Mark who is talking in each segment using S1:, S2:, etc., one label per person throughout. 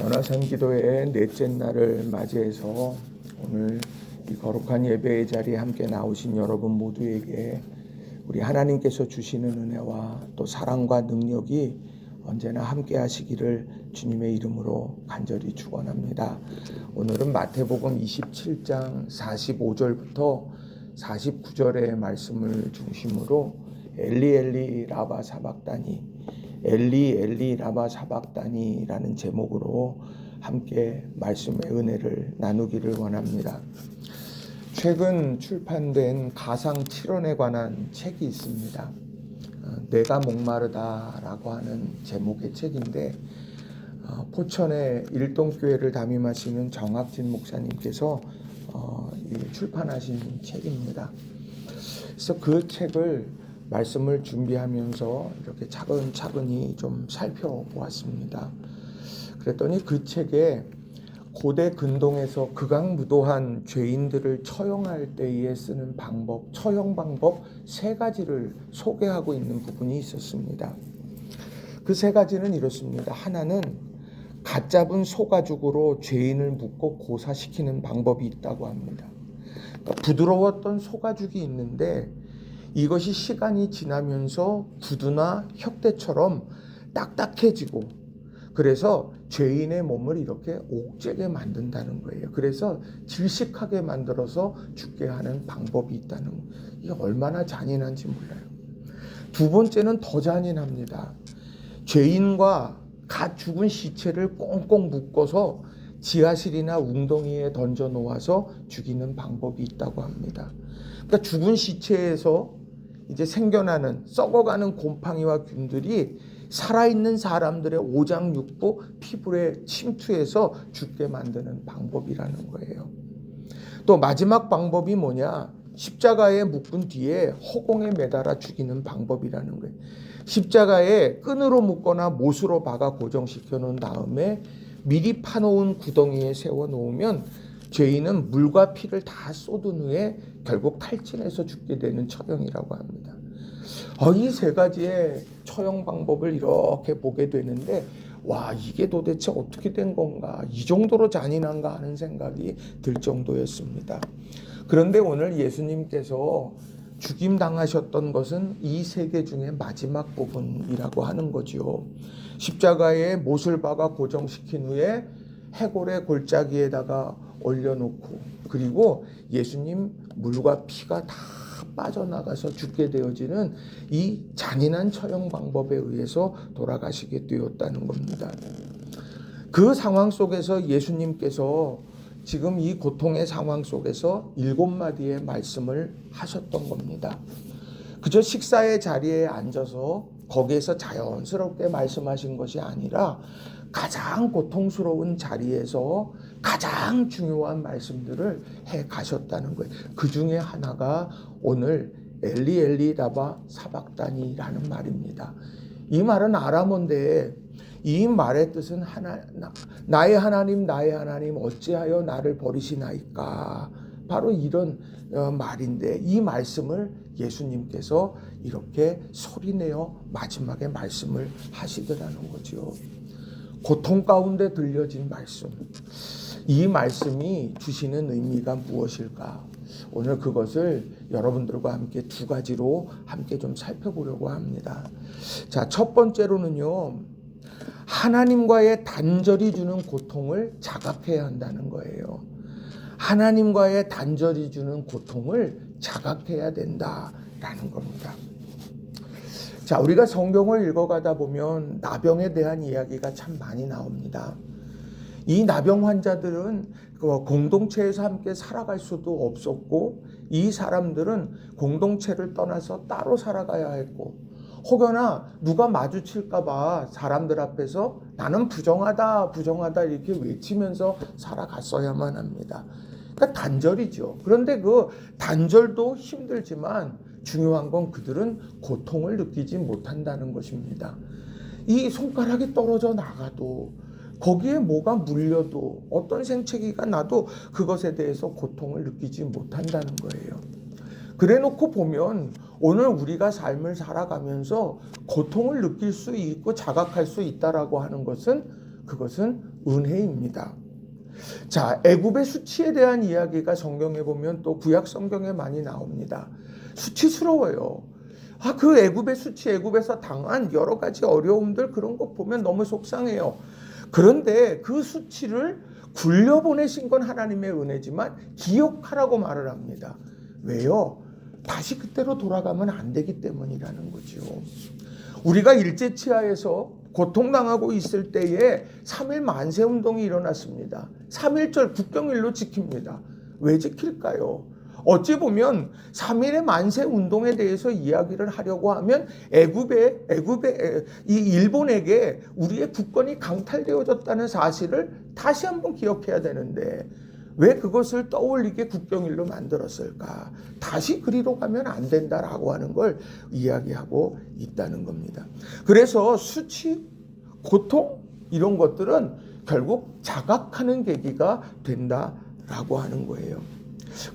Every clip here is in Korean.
S1: 연화산 기도의 넷째 날을 맞이해서 오늘 이 거룩한 예배의 자리에 함께 나오신 여러분 모두에게 우리 하나님께서 주시는 은혜와 또 사랑과 능력이 언제나 함께 하시기를 주님의 이름으로 간절히 축원합니다. 오늘은 마태복음 27장 45절부터 49절의 말씀을 중심으로 엘리 엘리 라바 사박다니 엘리 엘리 라바 사박다니라는 제목으로 함께 말씀의 은혜를 나누기를 원합니다. 최근 출판된 가상 7원에 관한 책이 있습니다. 어, 내가 목마르다라고 하는 제목의 책인데 어, 포천의 일동교회를 담임하시는 정학진 목사님께서 어, 출판하신 책입니다. 그래서 그 책을 말씀을 준비하면서 이렇게 차근차근히 좀 살펴보았습니다. 그랬더니 그 책에 고대 근동에서 극악무도한 죄인들을 처형할 때에 쓰는 방법, 처형 방법 세 가지를 소개하고 있는 부분이 있었습니다. 그 세 가지는 이렇습니다. 하나는 갓 잡은 소가죽으로 죄인을 묶고 고사시키는 방법이 있다고 합니다. 그러니까 부드러웠던 소가죽이 있는데 이것이 시간이 지나면서 구두나 혁대처럼 딱딱해지고 그래서 죄인의 몸을 이렇게 옥죄게 만든다는 거예요. 그래서 질식하게 만들어서 죽게 하는 방법이 있다는 거. 이게 얼마나 잔인한지 몰라요. 두 번째는 더 잔인합니다. 죄인과 갓 죽은 시체를 꽁꽁 묶어서 지하실이나 웅덩이에 던져 놓아서 죽이는 방법이 있다고 합니다. 그러니까 죽은 시체에서 이제 생겨나는 썩어가는 곰팡이와 균들이 살아있는 사람들의 오장육부 피부에 침투해서 죽게 만드는 방법이라는 거예요. 또 마지막 방법이 뭐냐? 십자가에 묶은 뒤에 허공에 매달아 죽이는 방법이라는 거예요. 십자가에 끈으로 묶거나 못으로 박아 고정시켜 놓은 다음에 미리 파놓은 구덩이에 세워 놓으면 죄인은 물과 피를 다 쏟은 후에 결국 탈진해서 죽게 되는 처형이라고 합니다. 어, 이 세 가지의 처형 방법을 이렇게 보게 되는데 와 이게 도대체 어떻게 된 건가 이 정도로 잔인한가 하는 생각이 들 정도였습니다. 그런데 오늘 예수님께서 죽임 당하셨던 것은 이 세계 중에 마지막 부분이라고 하는 거지요. 십자가에 못을 박아 고정시킨 후에 해골의 골짜기에다가 올려놓고 그리고 예수님 물과 피가 다 빠져나가서 죽게 되어지는 이 잔인한 처형 방법에 의해서 돌아가시게 되었다는 겁니다. 그 상황 속에서 예수님께서 지금 이 고통의 상황 속에서 일곱 마디의 말씀을 하셨던 겁니다. 그저 식사의 자리에 앉아서 거기에서 자연스럽게 말씀하신 것이 아니라 가장 고통스러운 자리에서 가장 중요한 말씀들을 해 가셨다는 거예요. 그 중에 하나가 오늘 엘리 엘리 라바 사박단이라는 말입니다. 이 말은 아람어인데 이 말의 뜻은 하나 나 의 하나님 나의 하나님 어찌하여 나를 버리시나이까 바로 이런 어, 말인데 이 말씀을 예수님께서 이렇게 소리내어 마지막에 말씀을 하시더라는 거죠. 고통 가운데 들려진 말씀. 이 말씀이 주시는 의미가 무엇일까? 오늘 그것을 여러분들과 함께 두 가지로 함께 좀 살펴보려고 합니다. 자, 첫 번째로는요. 하나님과의 단절이 주는 고통을 자각해야 한다는 거예요. 하나님과의 단절이 주는 고통을 자각해야 된다라는 겁니다. 자, 우리가 성경을 읽어가다 보면 나병에 대한 이야기가 참 많이 나옵니다. 이 나병 환자들은 그 공동체에서 함께 살아갈 수도 없었고, 이 사람들은 공동체를 떠나서 따로 살아가야 했고, 혹여나 누가 마주칠까봐 사람들 앞에서 나는 부정하다, 부정하다 이렇게 외치면서 살아갔어야만 합니다. 그러니까 단절이죠. 그런데 그 단절도 힘들지만 중요한 건 그들은 고통을 느끼지 못한다는 것입니다. 이 손가락이 떨어져 나가도 거기에 뭐가 물려도 어떤 생채기가 나도 그것에 대해서 고통을 느끼지 못한다는 거예요. 그래 놓고 보면 오늘 우리가 삶을 살아가면서 고통을 느낄 수 있고 자각할 수 있다라고 하는 것은 그것은 은혜입니다. 자, 애굽의 수치에 대한 이야기가 성경에 보면 또 구약 성경에 많이 나옵니다. 수치스러워요. 아, 그 애굽의 수치, 애굽에서 당한 여러 가지 어려움들 그런 거 보면 너무 속상해요. 그런데 그 수치를 굴려보내신 건 하나님의 은혜지만 기억하라고 말을 합니다. 왜요? 다시 그때로 돌아가면 안 되기 때문이라는 거죠. 우리가 일제치하에서 고통당하고 있을 때에 3일 만세 운동이 일어났습니다. 3.1절 국경일로 지킵니다. 왜 지킬까요? 어찌 보면 3일의 만세 운동에 대해서 이야기를 하려고 하면 애굽에 애굽에 이 일본에게 우리의 국권이 강탈되어졌다는 사실을 다시 한번 기억해야 되는데 왜 그것을 떠올리게 국경일로 만들었을까? 다시 그리로 가면 안 된다라고 하는 걸 이야기하고 있다는 겁니다. 그래서 수치, 고통 이런 것들은 결국 자각하는 계기가 된다라고 하는 거예요.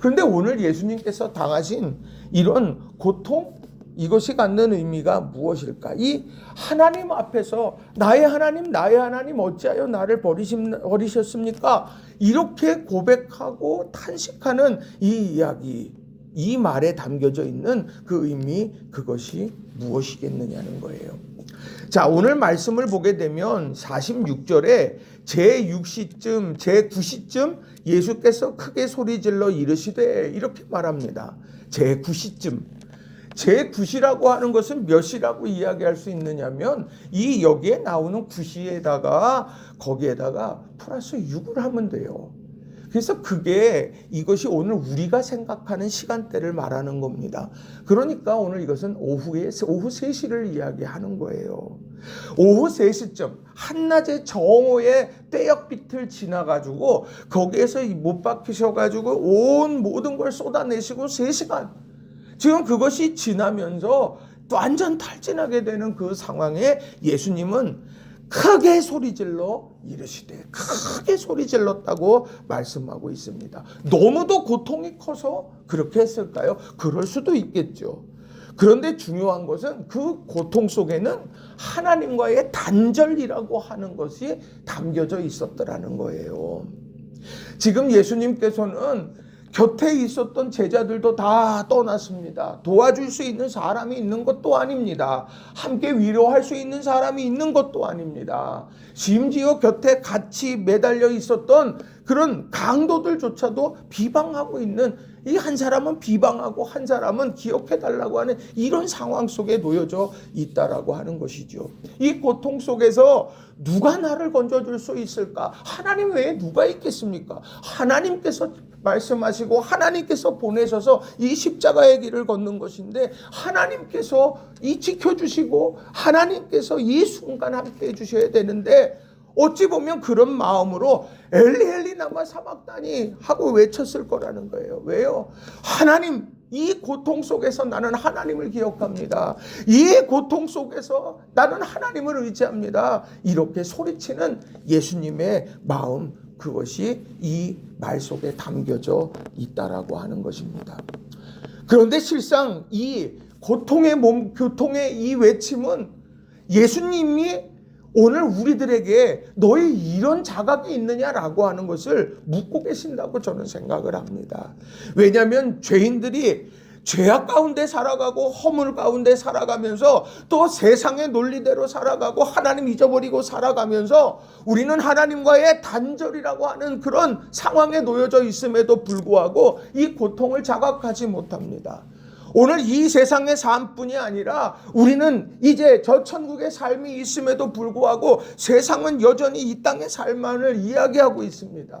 S1: 그런데 오늘 예수님께서 당하신 이런 고통 이것이 갖는 의미가 무엇일까? 이 하나님 앞에서 나의 하나님, 나의 하나님 어찌하여 나를 버리셨습니까? 이렇게 고백하고 탄식하는 이 이야기, 이 말에 담겨져 있는 그 의미, 그것이 무엇이겠느냐는 거예요. 자, 오늘 말씀을 보게 되면 46절에 제 6시쯤, 제9시쯤 예수께서 크게 소리질러 이르시되 이렇게 말합니다. 제 9시쯤. 제 9시라고 하는 것은 몇 시라고 이야기할 수 있느냐면 이 여기에 나오는 9시에다가 거기에다가 플러스 6을 하면 돼요. 그래서 그게 이것이 오늘 우리가 생각하는 시간대를 말하는 겁니다. 그러니까 오늘 이것은 오후에 오후 3시를 이야기하는 거예요. 오후 3시쯤 한낮의 정오의 떼역빛을 지나가지고 거기에서 못 박히셔가지고 온 모든 걸 쏟아내시고 3시간 지금 그것이 지나면서 완전 탈진하게 되는 그 상황에 예수님은 크게 소리질러 이르시되 크게 소리질렀다고 말씀하고 있습니다. 너무도 고통이 커서 그렇게 했을까요? 그럴 수도 있겠죠. 그런데 중요한 것은 그 고통 속에는 하나님과의 단절이라고 하는 것이 담겨져 있었더라는 거예요. 지금 예수님께서는 곁에 있었던 제자들도 다 떠났습니다. 도와줄 수 있는 사람이 있는 것도 아닙니다. 함께 위로할 수 있는 사람이 있는 것도 아닙니다. 심지어 곁에 같이 매달려 있었던 그런 강도들조차도 비방하고 있는 이 한 사람은 비방하고 한 사람은 기억해 달라고 하는 이런 상황 속에 놓여져 있다라고 하는 것이죠. 이 고통 속에서 누가 나를 건져줄 수 있을까? 하나님 외에 누가 있겠습니까? 하나님께서 말씀하시고 하나님께서 보내셔서 이 십자가의 길을 걷는 것인데 하나님께서 이 지켜주시고 하나님께서 이 순간 함께 해주셔야 되는데 어찌 보면 그런 마음으로 엘리 엘리 나마 사막다니 하고 외쳤을 거라는 거예요. 왜요? 하나님 이 고통 속에서 나는 하나님을 기억합니다. 이 고통 속에서 나는 하나님을 의지합니다. 이렇게 소리치는 예수님의 마음 그것이 이 말 속에 담겨져 있다라고 하는 것입니다. 그런데 실상 이 고통의 몸, 고통의 이 외침은 예수님이 오늘 우리들에게 너희 이런 자각이 있느냐라고 하는 것을 묻고 계신다고 저는 생각을 합니다. 왜냐하면 죄인들이 죄악 가운데 살아가고 허물 가운데 살아가면서 또 세상의 논리대로 살아가고 하나님 잊어버리고 살아가면서 우리는 하나님과의 단절이라고 하는 그런 상황에 놓여져 있음에도 불구하고 이 고통을 자각하지 못합니다. 오늘 이 세상의 삶뿐이 아니라 우리는 이제 저 천국의 삶이 있음에도 불구하고 세상은 여전히 이 땅의 삶만을 이야기하고 있습니다.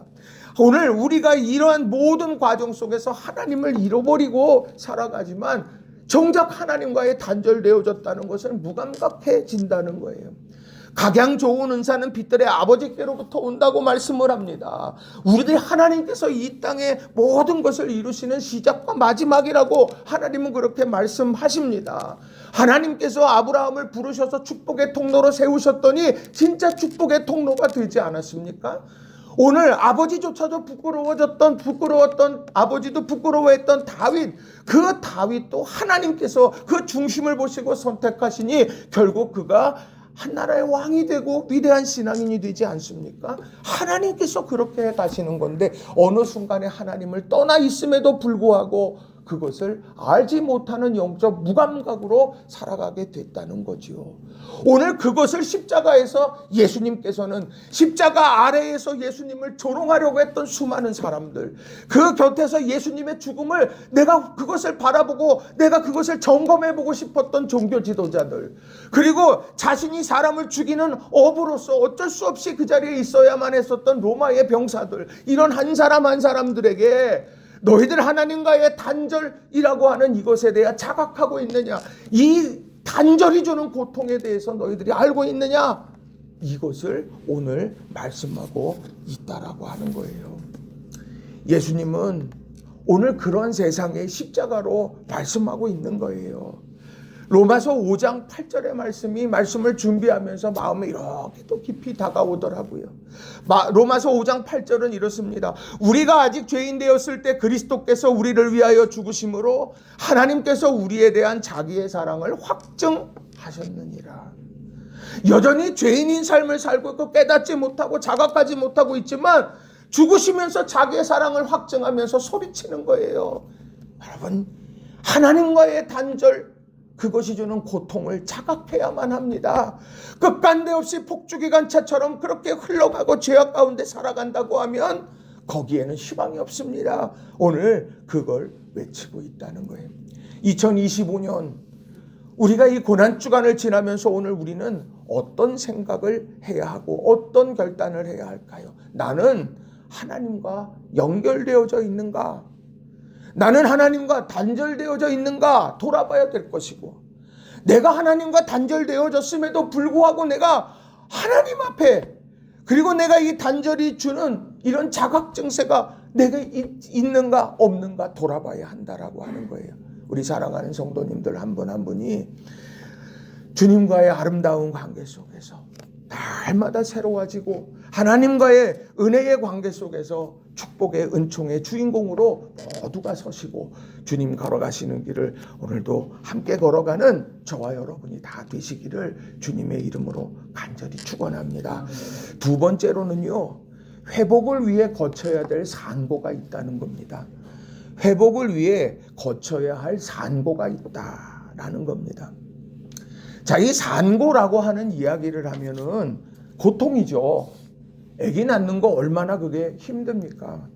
S1: 오늘 우리가 이러한 모든 과정 속에서 하나님을 잃어버리고 살아가지만 정작 하나님과의 단절되어졌다는 것은 무감각해진다는 거예요. 각양 좋은 은사는 빛들의 아버지께로부터 온다고 말씀을 합니다. 우리들 하나님께서 이 땅에 모든 것을 이루시는 시작과 마지막이라고 하나님은 그렇게 말씀하십니다. 하나님께서 아브라함을 부르셔서 축복의 통로로 세우셨더니 진짜 축복의 통로가 되지 않았습니까? 오늘 아버지조차도 부끄러워졌던 부끄러웠던 아버지도 부끄러워했던 다윗 그 다윗도 하나님께서 그 중심을 보시고 선택하시니 결국 그가 한 나라의 왕이 되고 위대한 신앙인이 되지 않습니까? 하나님께서 그렇게 가시는 건데 어느 순간에 하나님을 떠나 있음에도 불구하고 그것을 알지 못하는 영적 무감각으로 살아가게 됐다는 거지요. 오늘 그것을 십자가에서 예수님께서는 십자가 아래에서 예수님을 조롱하려고 했던 수많은 사람들, 그 곁에서 예수님의 죽음을 내가 그것을 바라보고 내가 그것을 점검해 보고 싶었던 종교 지도자들, 그리고 자신이 사람을 죽이는 업으로서 어쩔 수 없이 그 자리에 있어야만 했었던 로마의 병사들, 이런 한 사람 한 사람들에게 너희들 하나님과의 단절이라고 하는 이것에 대해 자각하고 있느냐? 이 단절이 주는 고통에 대해서 너희들이 알고 있느냐? 이것을 오늘 말씀하고 있다라고 하는 거예요. 예수님은 오늘 그런 세상의 십자가로 말씀하고 있는 거예요. 로마서 5장 8절의 말씀이 말씀을 준비하면서 마음에 이렇게 또 깊이 다가오더라고요. 로마서 5장 8절은 이렇습니다. 우리가 아직 죄인 되었을 때 그리스도께서 우리를 위하여 죽으심으로 하나님께서 우리에 대한 자기의 사랑을 확증하셨느니라. 여전히 죄인인 삶을 살고 있고 깨닫지 못하고 자각하지 못하고 있지만 죽으시면서 자기의 사랑을 확증하면서 소리치는 거예요. 여러분, 하나님과의 단절, 그것이 주는 고통을 자각해야만 합니다. 끝간데 없이 폭주기관차처럼 그렇게 흘러가고 죄악 가운데 살아간다고 하면 거기에는 희망이 없습니다. 오늘 그걸 외치고 있다는 거예요. 2025년 우리가 이 고난 주간을 지나면서 오늘 우리는 어떤 생각을 해야 하고 어떤 결단을 해야 할까요? 나는 하나님과 연결되어져 있는가? 나는 하나님과 단절되어져 있는가 돌아봐야 될 것이고 내가 하나님과 단절되어졌음에도 불구하고 내가 하나님 앞에 그리고 내가 이 단절이 주는 이런 자각 증세가 내가 있는가 없는가 돌아봐야 한다라고 하는 거예요. 우리 사랑하는 성도님들 한 분한 분이 주님과의 아름다운 관계 속에서 날마다 새로워지고 하나님과의 은혜의 관계 속에서 축복의 은총의 주인공으로 모두가 서시고 주님 걸어가시는 길을 오늘도 함께 걸어가는 저와 여러분이 다 되시기를 주님의 이름으로 간절히 축원합니다. 두 번째로는요. 회복을 위해 거쳐야 될 산고가 있다는 겁니다. 회복을 위해 거쳐야 할 산고가 있다라는 겁니다. 자, 이 산고라고 하는 이야기를 하면은 고통이죠. 아기 낳는 거 얼마나 그게 힘듭니까?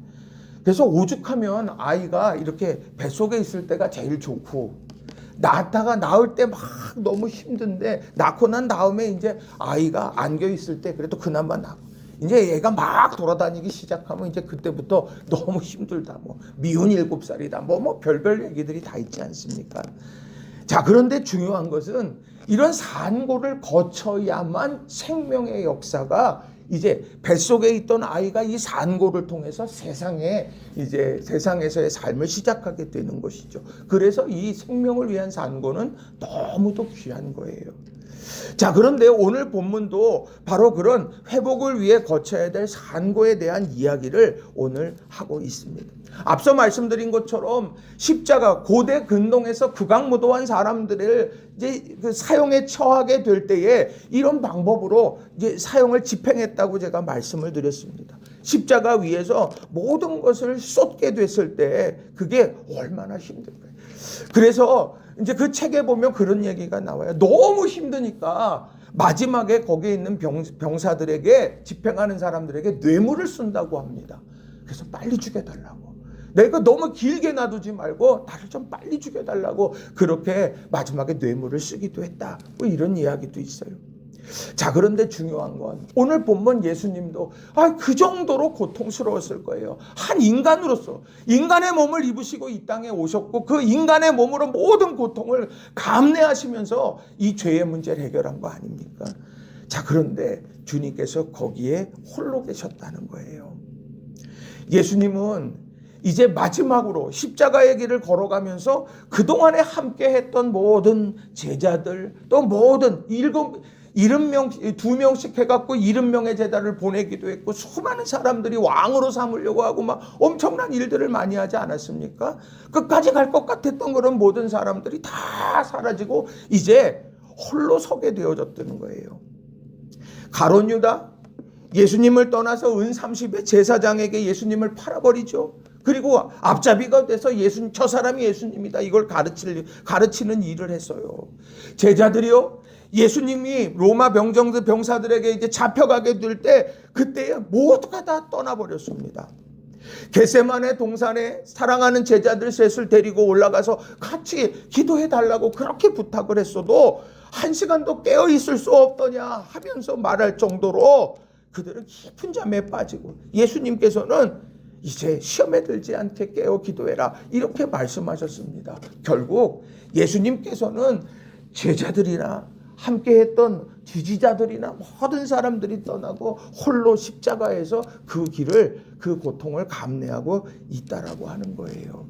S1: 그래서 오죽하면 아이가 이렇게 뱃속에 있을 때가 제일 좋고 낳다가 낳을 때 막 너무 힘든데 낳고 난 다음에 이제 아이가 안겨 있을 때 그래도 그나마 나 이제 얘가 막 돌아다니기 시작하면 이제 그때부터 너무 힘들다 뭐 미운 일곱 살이다 뭐뭐 뭐 별별 얘기들이 다 있지 않습니까? 자 그런데 중요한 것은 이런 산고를 거쳐야만 생명의 역사가 이제 뱃속에 있던 아이가 이 산고를 통해서 세상에 이제 세상에서의 삶을 시작하게 되는 것이죠. 그래서 이 생명을 위한 산고는 너무도 귀한 거예요. 자, 그런데 오늘 본문도 바로 그런 회복을 위해 거쳐야 될 산고에 대한 이야기를 오늘 하고 있습니다. 앞서 말씀드린 것처럼 십자가 고대 근동에서 극악무도한 사람들을 이제 그 사용에 처하게 될 때에 이런 방법으로 이제 사용을 집행했다고 제가 말씀을 드렸습니다. 십자가 위에서 모든 것을 쏟게 됐을 때 그게 얼마나 힘들까요? 그래서 이제 그 책에 보면 그런 얘기가 나와요. 너무 힘드니까 마지막에 거기에 있는 병, 병사들에게 집행하는 사람들에게 뇌물을 쓴다고 합니다. 그래서 빨리 죽여달라고. 내가 너무 길게 놔두지 말고 나를 좀 빨리 죽여달라고 그렇게 마지막에 뇌물을 쓰기도 했다. 뭐 이런 이야기도 있어요. 자, 그런데 중요한 건 오늘 본문 예수님도 아, 그 정도로 고통스러웠을 거예요. 한 인간으로서 인간의 몸을 입으시고 이 땅에 오셨고 그 인간의 몸으로 모든 고통을 감내하시면서 이 죄의 문제를 해결한 거 아닙니까? 자, 그런데 주님께서 거기에 홀로 계셨다는 거예요. 예수님은 이제 마지막으로 십자가의 길을 걸어가면서 그동안에 함께 했던 모든 제자들 또 모든 일곱 일흔 명, 두 명씩 해갖고 일흔 명의 제자를 보내기도 했고 수많은 사람들이 왕으로 삼으려고 하고 막 엄청난 일들을 많이 하지 않았습니까? 끝까지 갈 것 같았던 그런 모든 사람들이 다 사라지고 이제 홀로 서게 되어졌다는 거예요. 가론 유다 예수님을 떠나서 은 30의 제사장에게 예수님을 팔아버리죠. 그리고 앞잡이가 돼서 예수 저 사람이 예수님이다 이걸 가르칠 가르치는 일을 했어요. 제자들이요 예수님이 로마 병정들 병사들에게 이제 잡혀가게 될 때 그때에 모두가 다 떠나버렸습니다. 게세만의 동산에 사랑하는 제자들 셋을 데리고 올라가서 같이 기도해 달라고 그렇게 부탁을 했어도 한 시간도 깨어 있을 수 없더냐 하면서 말할 정도로 그들은 깊은 잠에 빠지고 예수님께서는 이제 시험에 들지 않게 깨어 기도해라 이렇게 말씀하셨습니다. 결국 예수님께서는 제자들이나 함께 했던 지지자들이나 모든 사람들이 떠나고 홀로 십자가에서 그 길을 그 고통을 감내하고 있다라고 하는 거예요.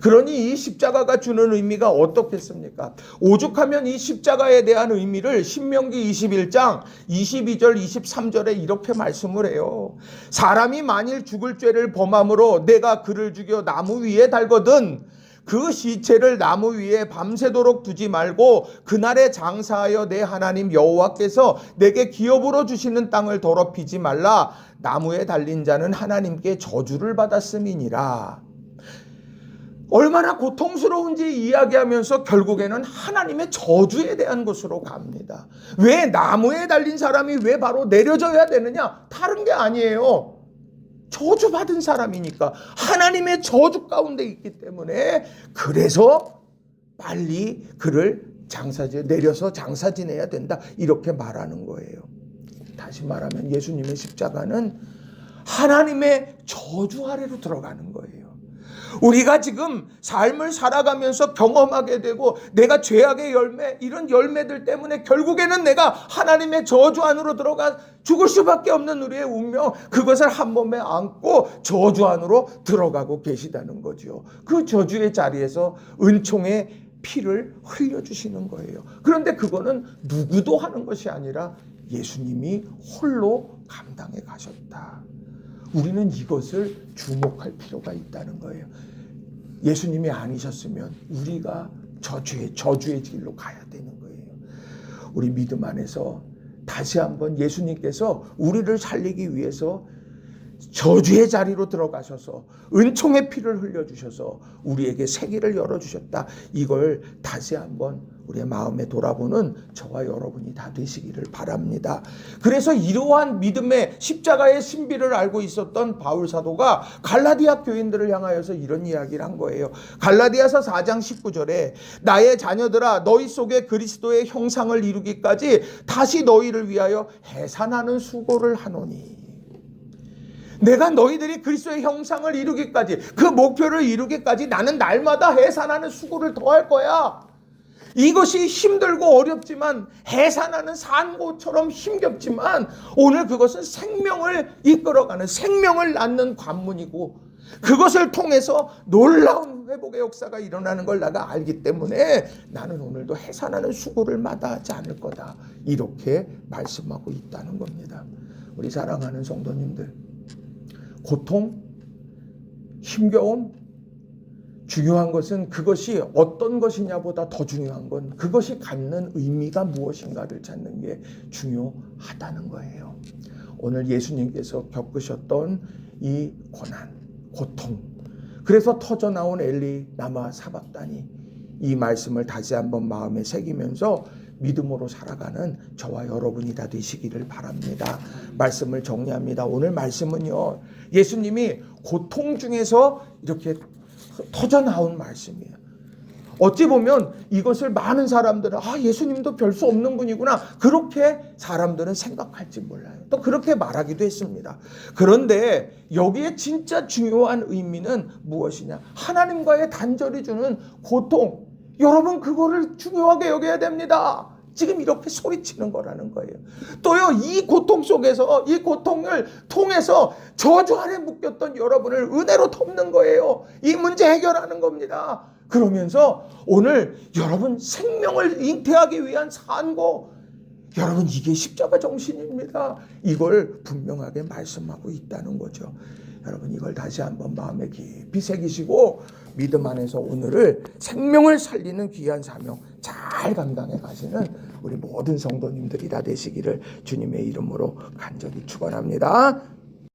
S1: 그러니 이 십자가가 주는 의미가 어떻겠습니까? 오죽하면 이 십자가에 대한 의미를 신명기 21장 22절 23절에 이렇게 말씀을 해요. 사람이 만일 죽을 죄를 범함으로 내가 그를 죽여 나무 위에 달거든 그 시체를 나무 위에 밤새도록 두지 말고 그날에 장사하여 내 하나님 여호와께서 내게 기업으로 주시는 땅을 더럽히지 말라 나무에 달린 자는 하나님께 저주를 받았음이니라. 얼마나 고통스러운지 이야기하면서 결국에는 하나님의 저주에 대한 것으로 갑니다. 왜 나무에 달린 사람이 왜 바로 내려져야 되느냐? 다른 게 아니에요. 저주받은 사람이니까 하나님의 저주 가운데 있기 때문에 그래서 빨리 그를 장사지 내려서 장사 지내야 된다 이렇게 말하는 거예요. 다시 말하면 예수님의 십자가는 하나님의 저주 아래로 들어가는 거예요. 우리가 지금 삶을 살아가면서 경험하게 되고 내가 죄악의 열매 이런 열매들 때문에 결국에는 내가 하나님의 저주 안으로 들어가 죽을 수밖에 없는 우리의 운명 그것을 한 몸에 안고 저주 안으로 들어가고 계시다는 거죠. 그 저주의 자리에서 은총의 피를 흘려주시는 거예요. 그런데 그거는 누구도 하는 것이 아니라 예수님이 홀로 감당해 가셨다. 우리는 이것을 주목할 필요가 있다는 거예요. 예수님이 아니셨으면 우리가 저주의 저주의 길로 가야 되는 거예요. 우리 믿음 안에서 다시 한번 예수님께서 우리를 살리기 위해서 저주의 자리로 들어가셔서 은총의 피를 흘려주셔서 우리에게 세계를 열어주셨다. 이걸 다시 한번 우리의 마음에 돌아보는 저와 여러분이 다 되시기를 바랍니다. 그래서 이러한 믿음의 십자가의 신비를 알고 있었던 바울 사도가 갈라디아 교인들을 향하여서 이런 이야기를 한 거예요. 갈라디아서 4장 19절에 나의 자녀들아 너희 속에 그리스도의 형상을 이루기까지 다시 너희를 위하여 해산하는 수고를 하노니 내가 너희들이 그리스도의 형상을 이루기까지 그 목표를 이루기까지 나는 날마다 해산하는 수고를 더할 거야. 이것이 힘들고 어렵지만 해산하는 산고처럼 힘겹지만 오늘 그것은 생명을 이끌어가는 생명을 낳는 관문이고 그것을 통해서 놀라운 회복의 역사가 일어나는 걸 내가 알기 때문에 나는 오늘도 해산하는 수고를 마다하지 않을 거다. 이렇게 말씀하고 있다는 겁니다. 우리 사랑하는 성도님들. 고통, 힘겨움, 중요한 것은 그것이 어떤 것이냐보다 더 중요한 건 그것이 갖는 의미가 무엇인가를 찾는 게 중요하다는 거예요. 오늘 예수님께서 겪으셨던 이 고난, 고통, 그래서 터져 나온 엘리 나마 사박단이 이 말씀을 다시 한번 마음에 새기면서 믿음으로 살아가는 저와 여러분이 다 되시기를 바랍니다. 말씀을 정리합니다. 오늘 말씀은요, 예수님이 고통 중에서 이렇게 터져 나온 말씀이에요. 어찌 보면 이것을 많은 사람들은 아 예수님도 별 수 없는 분이구나 그렇게 사람들은 생각할지 몰라요. 또 그렇게 말하기도 했습니다. 그런데 여기에 진짜 중요한 의미는 무엇이냐? 하나님과의 단절이 주는 고통. 여러분 그거를 중요하게 여겨야 됩니다. 지금 이렇게 소리치는 거라는 거예요. 또요, 이 고통 속에서, 이 고통을 통해서 저주 안에 묶였던 여러분을 은혜로 덮는 거예요. 이 문제 해결하는 겁니다. 그러면서 오늘 여러분 생명을 잉태하기 위한 산고, 여러분 이게 십자가 정신입니다. 이걸 분명하게 말씀하고 있다는 거죠. 여러분 이걸 다시 한번 마음에 깊이 새기시고 믿음 안에서 오늘을 생명을 살리는 귀한 사명 잘 감당해 가시는 우리 모든 성도님들이 다 되시기를 주님의 이름으로 간절히 축원합니다.